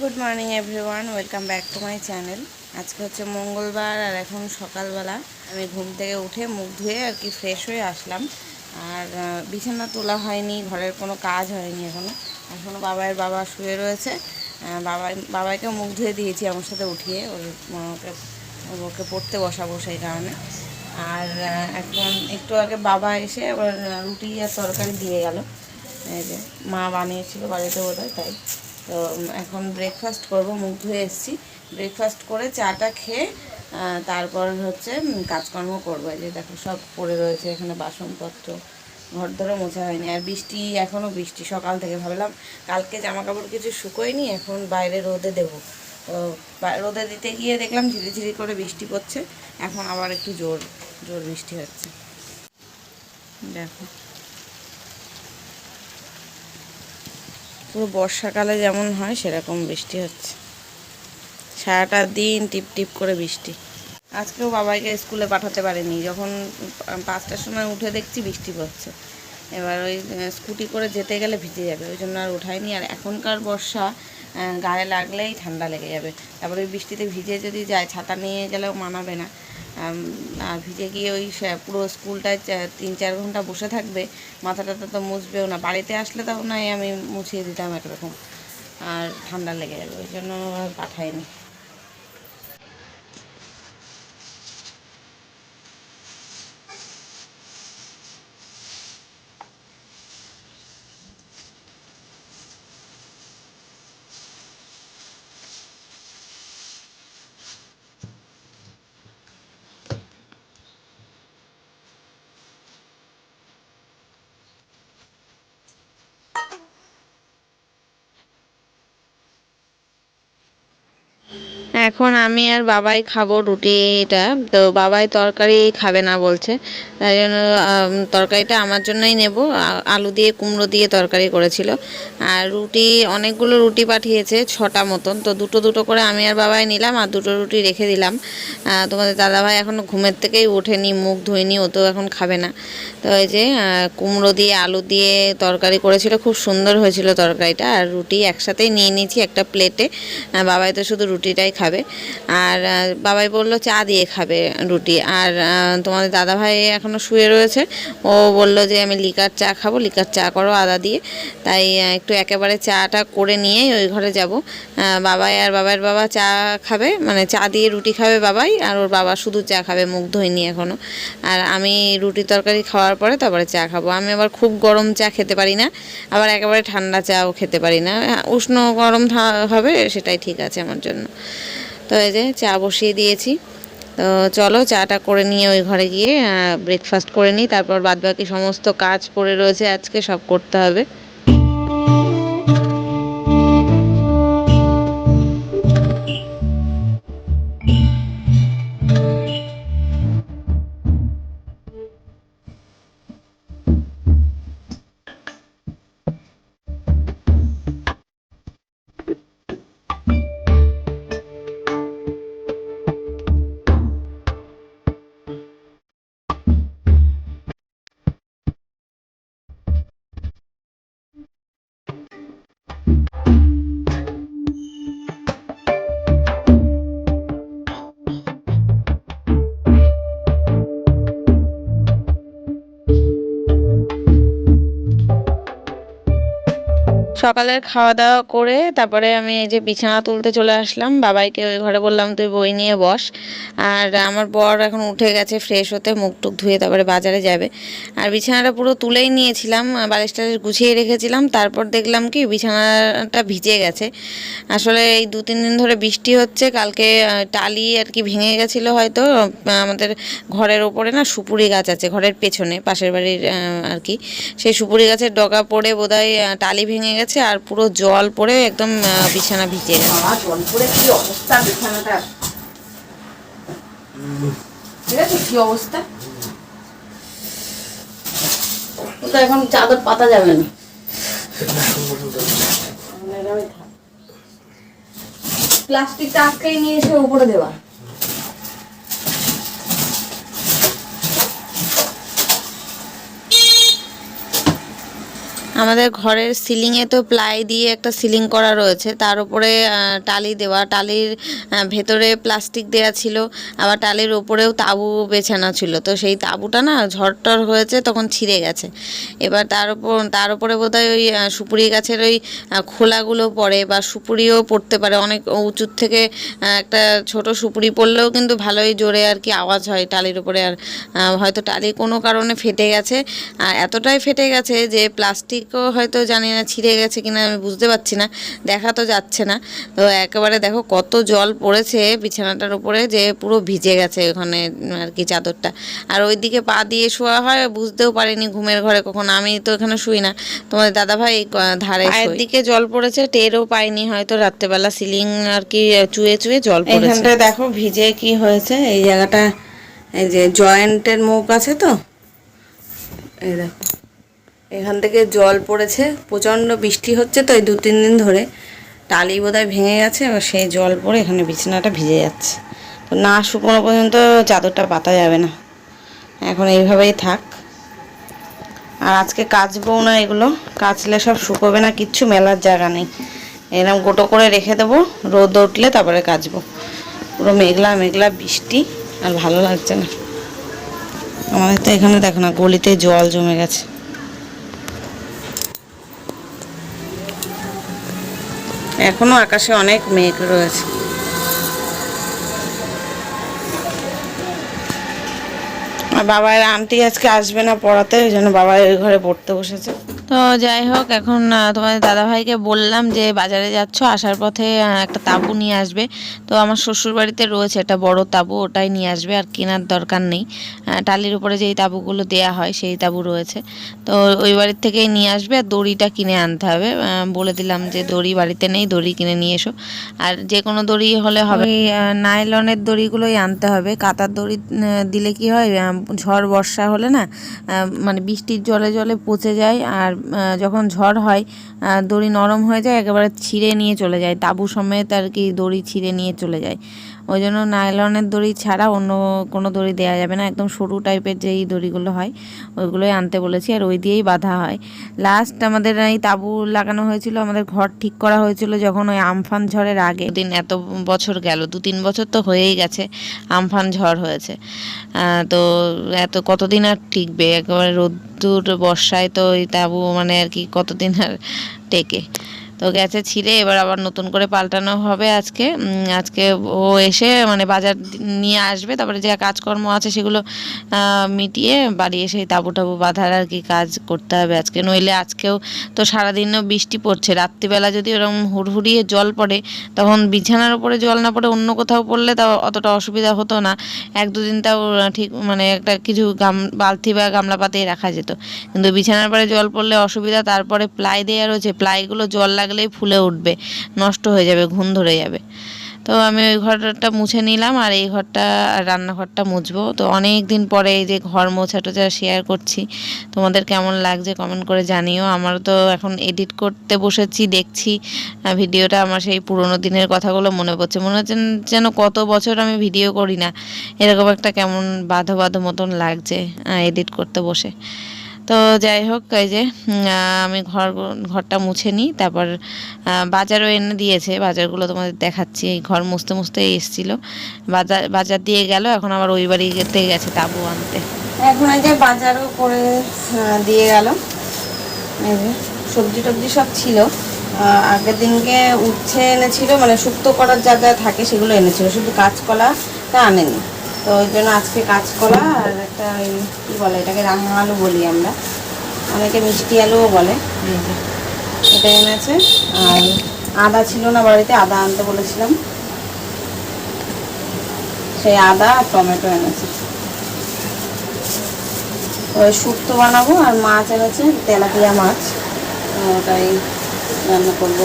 Good morning everyone welcome back to my channel আজকে হচ্ছে মঙ্গলবার আর এখন সকালবেলা। আমি ঘুম থেকে উঠে মুখ ধুয়ে আর কি ফ্রেশ হয়ে আসলাম। আর বিছানা তোলা হয়নি ঘরের কোনো কাজ হয়নি এখনও এখনও বাবাইয়ের বাবা শুয়ে রয়েছে। আহ, বাবাই বাবাইকে মুখ ধুয়ে দিয়েছি আমার সাথে উঠিয়ে। ওর ওকে ওকে পড়তে বসাবো সেই কারণে। আর এখন একটু আগে বাবা এসে রুটি আর তরকারি দিয়ে গেল। এই যে মা বানিয়েছিল বাড়িতে বোধ হয় তাই। তো এখন ব্রেকফাস্ট করব, মুখ ধুয়ে এসেছি। ব্রেকফাস্ট করে চাটা খেয়ে তারপর হচ্ছে কাজকর্ম করব। যে দেখো, সব পড়ে রয়েছে এখানে বাসনপত্র। ঘর ধরে মোছা হয়নি। আর বৃষ্টি এখনও বৃষ্টি, সকাল থেকে ভাবলাম, কালকে জামা কাপড় কিছু শুকোয়নি, এখন বাইরে রোদে দেবো। তো রোদে দিতে গিয়ে দেখলাম ঝিরিঝিরি করে বৃষ্টি পড়ছে। এখন আবার একটু জোর জোর বৃষ্টি হচ্ছে। দেখো। পুরো বর্ষাকালে যেমন হয়, সেরকম বৃষ্টি হচ্ছে। সারাটা দিন টিপ টিপ করে বৃষ্টি। আজকেও বাবাইকে স্কুলে পাঠাতে পারিনি। যখন পাঁচটার সময় উঠে দেখছি বৃষ্টি পড়ছে। এবার ওই স্কুটি করে যেতে গেলে ভিজে যাবে, ওই জন্য আর উঠাইনি আর এখনকার বর্ষা গায়ে লাগলেই ঠান্ডা লেগে যাবে। তারপরে ওই বৃষ্টিতে ভিজে যদি যায়, ছাতা নিয়ে গেলেও মানাবে না। আর ভিজে গিয়ে ওই পুরো স্কুলটায় তিন চার ঘণ্টা বসে থাকবে মাথা টাথা তো মুছবেও না। বাড়িতে আসলে তাও নয় আমি মুছিয়ে দিতাম একরকম, আর ঠান্ডা লেগে যাবে, ওই জন্য পাঠাইনি। এখন আমি আর বাবাই খাব রুটিটা তো বাবাই তরকারি খাবে না বলছে। তাই জন্য তরকারিটা আমার জন্যই নেব। আলু দিয়ে, কুমড়ো দিয়ে তরকারি করেছিল। আর রুটি, অনেকগুলো রুটি পাঠিয়েছে ছটা মতন। তো দুটো দুটো করে আমি আর বাবাই নিলাম আর দুটো রুটি রেখে দিলাম। তোমাদের দাদাভাই এখন ঘুমের থেকেই ওঠেনি, মুখ ধুইনি, ও তো এখন খাবে না। তো এই যে কুমড়ো দিয়ে, আলু দিয়ে তরকারি করেছিল, খুব সুন্দর হয়েছিল তরকারিটা। আর রুটি একসাথেই নিয়ে নিয়েছি একটা প্লেটে। বাবাই তো শুধু রুটিটাই খাবে। আর বাবাই বলল চা দিয়ে খাবে রুটি। আর তোমাদের দাদাভাই এখনও শুয়ে রয়েছে। ও বলল যে আমি লিকার চা খাব, লিকার চা করো আদা দিয়ে। তাই একটু একেবারে চাটা করে নিয়েই ওই ঘরে যাব। বাবাই আর বাবার বাবা চা খাবে মানে চা দিয়ে রুটি খাবে বাবাই, আর ওর বাবা শুধু চা খাবে, মুখ ধোয়নি এখনও আর আমি রুটি তরকারি খাওয়ার পরে তারপরে চা খাব। আমি আবার খুব গরম চা খেতে পারি না, আবার একেবারে ঠান্ডা চাও খেতে পারি না। উষ্ণ গরম হবে সেটাই ঠিক আছে আমার জন্য। তো এই যে চা বসিয়ে দিয়েছি। তো চলো চাটা করে নিয়ে ওই ঘরে গিয়ে ব্রেকফাস্ট করে নিই, তারপর বাদবাকি সমস্ত কাজ পড়ে রয়েছে, আজকে সব করতে হবে। সকালের খাওয়া দাওয়া করে তারপরে আমি এই যে বিছানা তুলতে চলে আসলাম। বাবাইকে ওই ঘরে বললাম, তুই বই নিয়ে বস। আর আমার বর এখন উঠে গেছে ফ্রেশ হতে, মুখ টুক ধুয়ে তারপরে বাজারে যাবে। আর বিছানাটা পুরো তুলেই নিয়েছিলাম বালিশ টালিশ গুছিয়ে রেখেছিলাম। তারপর দেখলাম কি, বিছানাটা ভিজে গেছে। আসলে এই দু, তিন দিন ধরে বৃষ্টি হচ্ছে, কালকে টালি আর কি ভেঙে গেছিল হয়তো। আমাদের ঘরের ওপরে না সুপুরি গাছ আছে, ঘরের পেছনে, পাশের বাড়ির আর কি। সেই সুপুরি গাছের ডগা পড়ে বোধহয় টালি ভেঙে গেছে। আর পুরো জল পড়ে একদম বিছানা ভিজে গেছে। জল পড়ে কি অবস্থা বিছানাটা? ঠিক আছে কি অবস্থা? ও তো এখন চাদর পাতা যাবে না। প্লাস্টিকটা আটকাই নিয়ে এসে উপরে দেওয়া। আমাদের ঘরের সিলিংয়ে তো প্লাই দিয়ে একটা সিলিং করা রয়েছে। তার উপরে টালি দেওয়া। টালির ভেতরে প্লাস্টিক দেওয়া ছিল। আবার টালির ওপরেও তাবু বেছানো ছিল। তো সেই তাবুটা না ঝড়টর হয়েছে, তখন ছিঁড়ে গেছে। এবার তার উপর, তার উপরে বোধহয় ওই সুপুরি গাছের ওই খোলাগুলো পড়ে বা সুপুরিও পড়তে পারে। অনেক উঁচুর থেকে একটা ছোট সুপুরি পড়লেও কিন্তু ভালোই জোরে আর কি আওয়াজ হয় টালির উপরে। আর হয়তো টালি কোনো কারণে ফেটে গেছে। আর এতটাই ফেটে গেছে যে প্লাস্টিকও হয়তো জানি না ছিঁড়ে গেছে কিনা আমি বুঝতে পারছি না। দেখা তো যাচ্ছে না। তো একেবারে দেখো কত জল পড়েছে বিছানাটার উপরে যে পুরো ভিজে গেছে ওখানে আর কি চাদরটা। আর ওইদিকে পা দিয়ে শোয়া হয় বুঝতেও পারিনি ঘুমের ঘরে কখন। আমি তো এখানে শুই না। তোমাদের দাদাভাই ধারে পায়ের দিকে জল পড়েছে টেরও পাইনি হয়তো রাত্রেবেলা। সিলিং আর কি চুয়ে চুয়ে জল পড়েছে। দেখো ভিজে কি হয়েছে। এই জায়গাটা এই যে জয়েন্টের মুখ আছে তো? এই দেখো। এখান থেকে জল পড়েছে, প্রচণ্ড বৃষ্টি হচ্ছে তো এই দু তিন দিন ধরে। টালি বোধহয় ভেঙে গেছে, এবার সেই জল পড়ে এখানে বিছানাটা ভিজে যাচ্ছে। তো না শুকনো পর্যন্ত চাদরটা পাতা যাবে না। এখন এইভাবেই থাক। আর আজকে কাচবো না এগুলো, কাচলে সব শুকোবে না, কিচ্ছু মেলার জায়গা নেই। এরকম গোটো করে রেখে দেবো, রোদ উঠলে তারপরে কাচবো। পুরো মেঘলা মেঘলা বৃষ্টি, আর ভালো লাগছে না। আমাদের তো এখানে দেখো না, গলিতে জল জমে গেছে। এখনও আকাশে অনেক মেঘ রয়েছে। আর বাবার আন্টি আজকে আসবে না পড়াতে, ওই জন্য বাবা ওই ঘরে পড়তে বসেছে। তো যাই হোক, এখন তোমাদের দাদাভাইকে বললাম যে বাজারে যাচ্ছ, আসার পথে একটা তাবু নিয়ে আসবে। তো আমার শ্বশুর বাড়িতে রয়েছে একটা বড় তাবু, ওটাই নিয়ে আসবে, আর কেনার দরকার নেই। টালির উপরে যেই তাবুগুলো দেয়া হয়, সেই তাবু রয়েছে। তো ওই বাড়ির থেকেই নিয়ে আসবে, আর দড়িটা কিনে আনতে হবে। বলে দিলাম যে দড়ি বাড়িতে নেই, দড়ি কিনে নিয়ে এসো। আর যে কোনো দড়ি হলে হবে। নাইলনের দড়িগুলোই আনতে হবে। কাতার দড়ি দিলে কি হয় ঝড়, বর্ষা হলে না মানে বৃষ্টির জলে জলে পচে যায়, আর যখন ঝড় হয় দড়ি নরম হয়ে যায়, একেবারে ছিঁড়ে নিয়ে চলে যায়। তাবু সমেত আর কি দড়ি ছিঁড়ে নিয়ে চলে যায়। ওই জন্য নাইলনের দড়ি ছাড়া অন্য কোনো দড়ি দেওয়া যাবে না। একদম সরু টাইপের যেই দড়িগুলো হয়, ওইগুলোই আনতে বলেছি আর ওই দিয়েই বাঁধা হয়। লাস্ট আমাদের এই তাঁবু লাগানো হয়েছিল, আমাদের ঘর ঠিক করা হয়েছিল যখন ওই আমফান ঝড়ের আগে। দিন এত বছর গেল দু তিন বছর তো হয়েই গেছে, আমফান ঝড় হয়েছে। তো এত কতদিন আর টিকবে? একেবারে রোদ্দুর বর্ষায় তো ওই তাঁবু মানে আর কি কতদিন আর টেকে? তো গেছে ছিঁড়ে, এবার আবার নতুন করে পাল্টানো হবে আজকে। আজকে ও এসে মানে বাজার নিয়ে আসবে, তারপরে যে কাজকর্ম আছে সেগুলো মিটিয়ে বাড়ি এসে তাবু টাবু বাঁধার আর কি কাজ করতে হবে আজকে। নইলে আজকেও তো সারাদিনও বৃষ্টি পড়ছে। রাত্রিবেলা যদি ওরকম হুড়হুড়িয়ে জল পড়ে, তখন বিছানার উপরে জল না পড়ে অন্য কোথাও পড়লে তাও অতটা অসুবিধা হতো না। এক দুদিন তাও ঠিক মানে একটা কিছু গাম, বালতি বা গামলা পাতিয়ে রাখা যেত। কিন্তু বিছানার পরে জল পড়লে অসুবিধা, তারপরে প্লাই দেওয়া রয়েছে, প্লাইগুলো জল লাগলেই ফুলে উঠবে, নষ্ট হয়ে যাবে ঘুণ ধরে যাবে। তো আমি ওই ঘরটা মুছে নিলাম আর এই ঘরটা রান্নাঘরটা মুছবো। তো অনেক দিন পরে এই যে ঘর মোছা টোছা শেয়ার করছি। তোমাদের কেমন লাগছে কমেন্ট করে জানিও। আমার তো এখন এডিট করতে বসেছি, দেখছি। ভিডিওটা আমার সেই পুরোনো দিনের কথাগুলো মনে পড়ছে। মনে হচ্ছে যেন কত বছর আমি ভিডিও করি না। এরকম একটা কেমন বাধো বাধো মতন লাগছে এডিট করতে বসে। তো যাই হোক, এই যে আমি ঘর, ঘরটা মুছে নিই, তারপর বাজারও এনে দিয়েছে, বাজারগুলো তোমাদের দেখাচ্ছি, এই ঘর মুছতে মুছতে এসেছিল, বাজার বাজার দিয়ে গেল, এখন আবার ওই বাড়িতে গেছে তাবু আনতে। এখন এই যে বাজারও করে দিয়ে গেল। সবজি টবজি সব ছিল। আগের দিনকে উচ্ছে এনেছিল মানে শুক্তো করার যা যা থাকে সেগুলো এনেছিল, শুধু কাঁচকলাটা আনেনি। তো ওই জন্য আজকে কাঁচকলা আর একটা ওই কী বলে এটাকে রাঙা আলু বলি আমরা। অনেকে মিষ্টি আলুও বলে। এটা এনেছে। আর আদা ছিল না বাড়িতে, আদা আনতে বলেছিলাম। সেই আদা আর টমেটো এনেছে। ওই শুক্তো বানাবো আর মাছ এনেছে, তেলাপিয়া মাছ। ওটাই রান্না করব।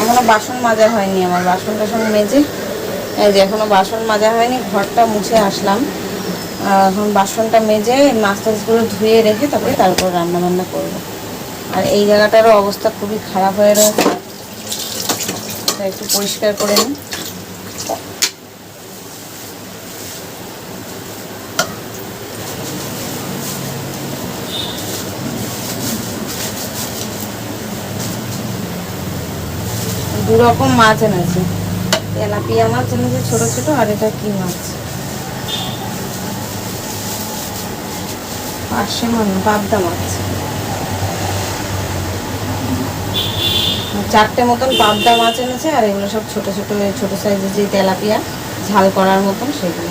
এখনও বাসন মাজা হয়নি আমার বাসন টাসন মেজে এই যে এখনও বাসন মাজা হয়নি, ঘরটা মুছে আসলাম। এখন বাসনটা মেজে মাছ টাছগুলো ধুয়ে রেখে তারপরে তারপর রান্না বান্না করব। আর এই জায়গাটারও অবস্থা খুবই খারাপ হয়ে রয়েছে। একটু পরিষ্কার করে নিই। দুরকম মাছ এনেছে। তেলাপিয়া মাছ এনেছে ছোট ছোট, আর এটা কি মাছ? পার্শে মানে পাবদা মাছ। চারটে মতন পাবদা মাছ এনেছে, আর এগুলো সব ছোট ছোট ছোট সাইজের যে তেলাপিয়া, ঝাল করার মতন সেগুলো।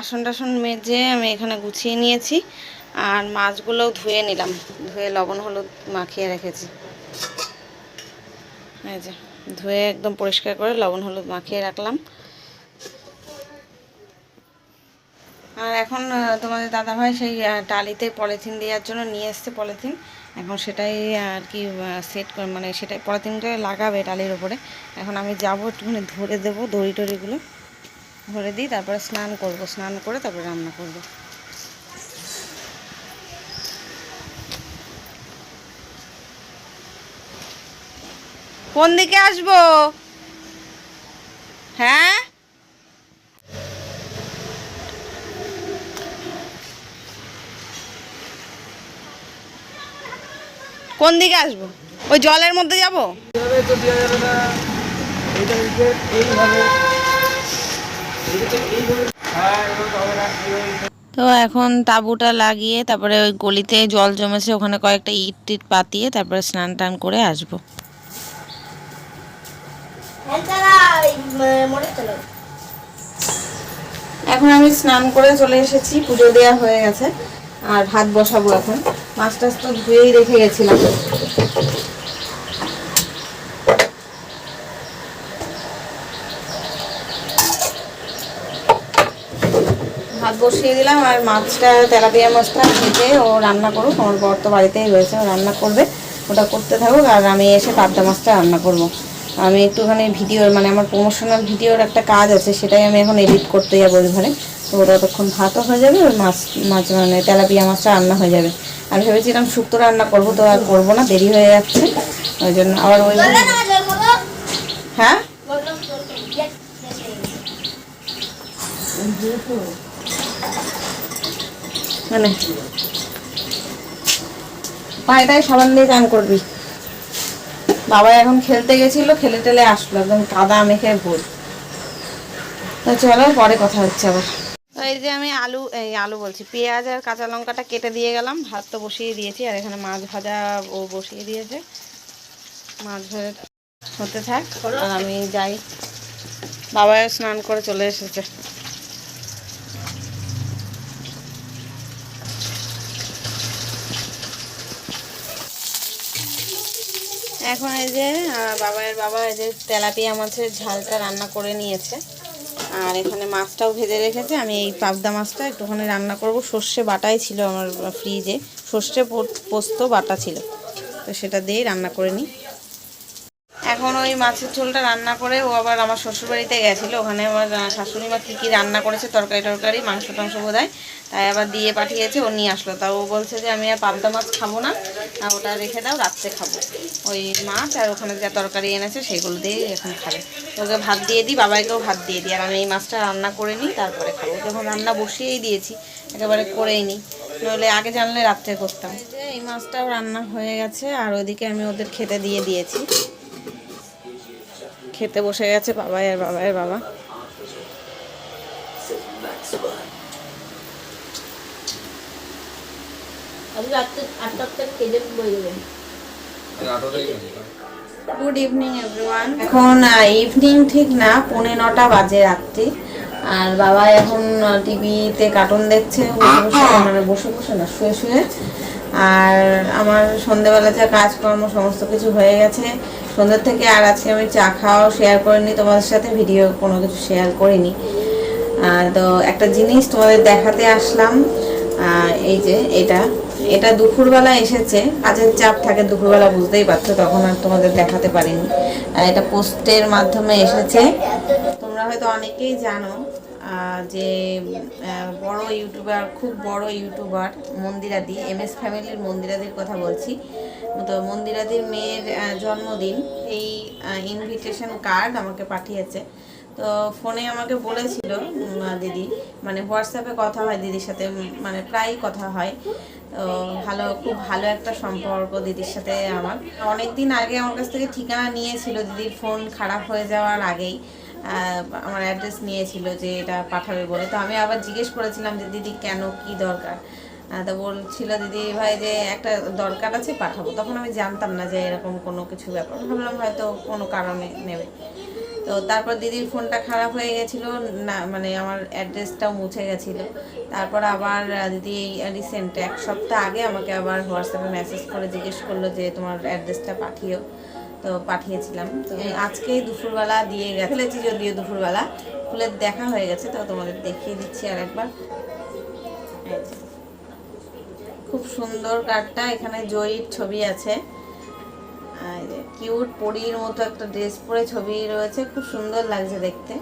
বাসন টাসন মেজে আমি এখানে গুছিয়ে নিয়েছি আর মাছগুলোও ধুয়ে নিলাম। ধুয়ে লবণ, হলুদ মাখিয়ে রেখেছি। এই যে, ধুয়ে একদম পরিষ্কার করে লবণ, হলুদ মাখিয়ে রাখলাম। আর এখন তোমাদের দাদাভাই সেই টালিতে পলিথিন দেওয়ার জন্য নিয়ে এসছে পলিথিন। এখন সেটাই আর কি সেট মানে সেটাই পলিথিনটা লাগাবে টালির ওপরে এখন আমি যাব, একটুখানি ধরে দেবো দড়ি টড়িগুলো ধরে দিই, তারপরে স্নান করব। স্নান করে তারপরে রান্না করব। কোন দিকে আসব? হ্যাঁ? কোন দিকে আসব? ওই জলের মধ্যে যাব? এইভাবে। তো এখন তাঁবুটা লাগিয়ে তারপরে ওই গলিতে জল জমেছে, ওখানে কয়েকটা ইট টিট পাতিয়ে তারপরে স্নান টান করে আসব। এখন আমি স্নান করে চলে এসেছি, পুজো দেওয়া হয়ে গেছে, আর হাত বসাবো এখন। মাছ টাছ তো ধুয়েই রেখে গেছিলাম। বসিয়ে দিলাম আর মাছটা তেলাপিয়া মাছটা ভেজে ও রান্না করুক। আমার বর তো বাড়িতেই রয়েছে ও রান্না করবে ওটা করতে থাকুক। আর আমি এসে পাবদা মাছটা রান্না করব। আমি একটুখানি ভিডিওর মানে আমার প্রমোশনাল ভিডিওর একটা কাজ আছে সেটাই আমি এখন এডিট করতে যাব ওইভাবে তো ওটা ততক্ষণ ভাতও হয়ে যাবে আর মাছ মাছ মানে তেলাপিয়া মাছটা রান্না হয়ে যাবে। আমি ভেবেছিলাম শুক্তো রান্না করব তো আর করব না দেরি হয়ে যাচ্ছে। ওই জন্য আবার ওই হ্যাঁ। মানে পায়েটায় সাবান দিয়ে চান করবি। বাবা এখন খেলতে গেছিল, খেলে টেলে আসলো, একদম কাদা মেখে ভুল তো চলো, পরে কথা হচ্ছে আবার। এই যে আমি আলু, এই আলু বলছি, পেঁয়াজ আর কাঁচা লঙ্কাটা কেটে দিয়ে গেলাম, ভাত তো বসিয়ে দিয়েছি, আর এখানে মাছ ভাজা ও বসিয়ে দিয়েছে। মাছ ভাজা হতে থাক, আর আমি যাই। বাবা স্নান করে চলে এসেছে। এখন এই যে বাবার বাবা এই যে তেলাপিয়া মাছের ঝালটা রান্না করে নিয়েছে। আর এখানে মাছটাও ভেজে রেখেছে। আমি এই পাবদা মাছটা একটুখানি রান্না করব। সর্ষে বাটাই ছিল আমার ফ্রিজে। সর্ষে পোস্ত বাটা ছিল। তো সেটা দিয়েই রান্না করে নিই। এখন ওই মাছের ঝোলটা রান্না করে ও আবার আমার শ্বশুরবাড়িতে গেছিল। ওখানে আমার শাশুড়ি মা কী কী রান্না করেছে, তরকারি টরকারি, মাংস টাংস বোধহয় তাই আবার দিয়ে পাঠিয়েছে, ও নিয়ে আসলো। তা ও বলছে যে আমি আর পাবদা মাছ খাব না ওটা রেখে দাও, রাত্রে খাব। ওই মাছ আর ওখানে যা তরকারি এনেছে সেগুলো দিয়েই এখন খাবে। ওকে ভাত দিয়ে দিই, বাবাইকেও ভাত দিয়ে দিই। আর আমি এই মাছটা রান্না করে নিই, তারপরে খাব। যখন রান্না বসিয়েই দিয়েছি, একেবারে করেই নিই। নইলে আগে জানলে রাত্রে করতাম। এই মাছটাও রান্না হয়ে গেছে, আর ওদিকে আমি ওদের খেতে দিয়ে দিয়েছি। খেতে বসে গেছে বাবাই আর বাবাইয়ের বাবা। গুড ইভিনিং এভরিওয়ান এখন ইভিনিং ঠিক না পৌনে নটা বাজে রাত্রি। আর বাবা এখন টিভিতে কার্টুন দেখছে বসে বসে মানে বসে বসে না শুয়ে শুয়ে। আর আমার সন্ধেবেলা যা কাজকর্ম সমস্ত কিছু হয়ে গেছে। সন্ধ্যের থেকে আর আজকে আমি চা খাওয়াও শেয়ার করিনি, তোমাদের সাথে ভিডিও কোনো কিছু শেয়ার করিনি। তো একটা জিনিস তোমাদের দেখাতে আসলাম এই যে এটা। এটা দুপুরবেলা এসেছে, কাজের চাপ থাকে, দুপুরবেলা বুঝতেই পারছ, তখন আর তোমাদের দেখাতে পারিনি। এটা পোস্টের মাধ্যমে এসেছে। তোমরা হয়তো অনেকেই জানো যে বড় ইউটিউবার, খুব বড় ইউটিউবার, মন্দিরাদি, এম এস ফ্যামিলির মন্দিরাদির কথা বলছি। তো মন্দিরাদির মেয়ের জন্মদিন, এই ইনভিটেশন কার্ড আমাকে পাঠিয়েছে। তো ফোনে আমাকে বলেছিল দিদি মানে হোয়াটসঅ্যাপে কথা হয় দিদির সাথে মানে প্রায়ই কথা হয়। তো ভালো, খুব ভালো একটা সম্পর্ক দিদির সাথে আমার। অনেক দিন আগে আমার কাছ থেকে ঠিকানা নিয়েছিল দিদির, ফোন খারাপ হয়ে যাওয়ার আগেই। আমার অ্যাড্রেস নিয়েছিল যে এটা পাঠাবে বলে। তো আমি আবার জিজ্ঞেস করেছিলাম যে, দিদি, কেন? কি দরকার? তো বলছিল দিদি ভাই যে, একটা দরকার আছে, পাঠাবো। তখন আমি জানতাম না যে এরকম কোনো কিছু ব্যাপার। ভাবলাম হয়তো কোনো কারণে নেবে। তো তারপর দিদির ফোনটা খারাপ হয়ে গেছিল, না মানে আমার অ্যাড্রেসটাও মুছে গেছিল। তারপর আবার দিদি রিসেন্ট এক সপ্তাহ আগে আমাকে আবার হোয়াটসঅ্যাপে মেসেজ করে জিজ্ঞেস করল যে, তোমার অ্যাড্রেসটা পাঠিও। তো পাঠিয়েছিলাম। তো আজকেই দুপুরবেলা দিয়ে গেছে। যদিও দুপুরবেলা। খুলে দেখা হয়ে গেছে, তো তোমাদের দেখিয়ে দিচ্ছি আর একবার খুব সুন্দর কার্ডটা এখানে জয়ীর ছবি আছে। কিউট পরীর মতো একটা ড্রেস পরে ছবি রয়েছে, খুব সুন্দর লাগছে দেখতে।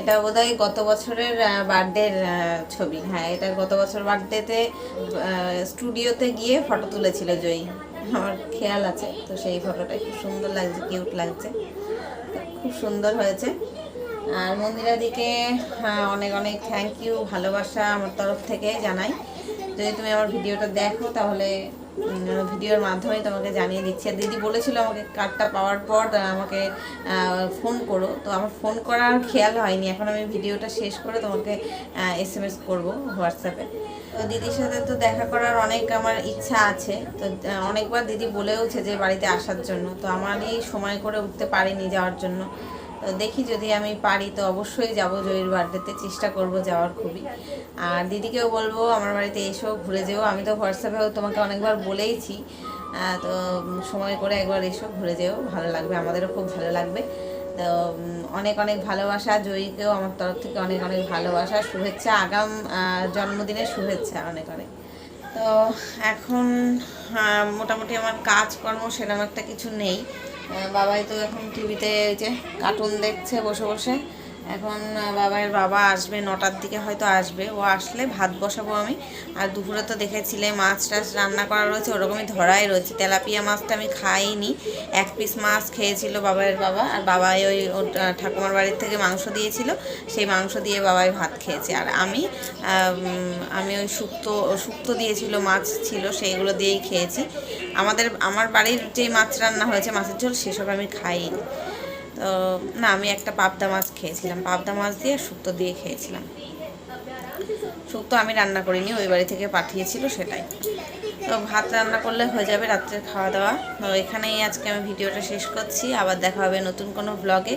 এটা বোধহয় গত বছরের বার্থডের ছবি। হ্যাঁ এটা গত বছর বার্থডেতে স্টুডিওতে গিয়ে ফটো তুলেছিল জয়ী। আমার খেয়াল আছে। তো সেই ফটোটা খুব সুন্দর লাগছে কিউট লাগছে। খুব সুন্দর হয়েছে। আর মন্দিরাদিকে হ্যাঁ, অনেক অনেক থ্যাংক ইউ ভালোবাসা আমার তরফ থেকে জানাই। যদি তুমি আমার ভিডিওটা দেখো তাহলে ভিডিওর মাধ্যমে তোমাকে জানিয়ে দিচ্ছি। আর দিদি বলেছিল আমাকে কার্ডটা পাওয়ার পর আমাকে ফোন করো। তো আমার ফোন করার খেয়াল হয়নি। এখন আমি ভিডিওটা শেষ করে তোমাকে এস এম এস করব হোয়াটসঅ্যাপে তো দিদির সাথে তো দেখা করার অনেক আমার ইচ্ছা আছে। তো অনেকবার দিদি বলেওছে যে বাড়িতে আসার জন্য। তো আমার আমারই সময় করে উঠতে পারিনি যাওয়ার জন্য। তো দেখি যদি আমি পারি তো অবশ্যই যাব জয়ীর বার্থডেতে, চেষ্টা করব যাওয়ার খুবই। আর দিদিকেও বলব, আমার বাড়িতে এসো ঘুরে যেও। আমি তো হোয়াটসঅ্যাপেও তোমাকে অনেকবার বলেইছি তো সময় করে একবার এসো, ঘুরে যেও, ভালো লাগবে, আমাদেরও খুব ভালো লাগবে। তো অনেক অনেক ভালোবাসা, জয়ীকেও আমার তরফ থেকে অনেক অনেক ভালোবাসা, শুভেচ্ছা, আগাম জন্মদিনের শুভেচ্ছা, অনেক অনেক। তো এখন মোটামুটি আমার কাজকর্ম সেরকম একটা কিছু নেই। বাবাই তো এখন টিভিতে যে কার্টুন দেখছে বসে বসে। এখন বাবাইয়ের বাবা আসবে, নটার দিকে হয়তো আসবে। ও আসলে ভাত বসাবো আমি। আর দুপুরে তো দেখেছিলে, মাছ টাছ রান্না করা রয়েছে, ওরকমই ধরাই রয়েছে। তেলাপিয়া মাছটা আমি খাইনি। এক পিস মাছ খেয়েছিল বাবাইয়ের বাবা। আর বাবাই ওই ঠাকুমার বাড়ির থেকে মাংস দিয়েছিল। সেই মাংস দিয়ে বাবাই ভাত খেয়েছে। আর আমি আমি ওই শুক্তো শুক্তো দিয়েছিল মাছ ছিল, সেইগুলো দিয়েই খেয়েছি। আমাদের, আমার বাড়ির যে মাছ রান্না হয়েছে, মাছের ঝোল, সেসব আমি খাইনি। তো না, আমি একটা পাবদা মাছ খেয়েছিলাম। পাবদা মাছ দিয়ে শুক্তো দিয়ে খেয়েছিলাম। শুক্তো আমি রান্না করিনি, ওই বাড়ি থেকে পাঠিয়েছিল সেটাই। তো ভাত রান্না করলে হয়ে যাবে রাত্রের খাওয়া দাওয়া তো এখানেই আজকে আমি ভিডিওটা শেষ করছি। আবার দেখা হবে নতুন কোনো ব্লগে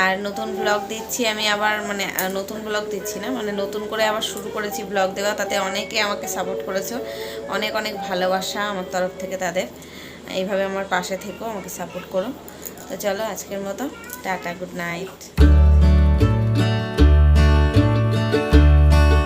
আর নতুন ব্লগ দিচ্ছি আমি আবার মানে নতুন ব্লগ দিচ্ছি না মানে নতুন করে আবার শুরু করেছি ব্লগ দেওয়া। তাতে অনেকে আমাকে সাপোর্ট করেছ। অনেক অনেক ভালোবাসা আমার তরফ থেকে তাদের। এইভাবে আমার পাশে থেকো, আমাকে সাপোর্ট করো। তো চলো আজকের মতো টাটা গুড নাইট।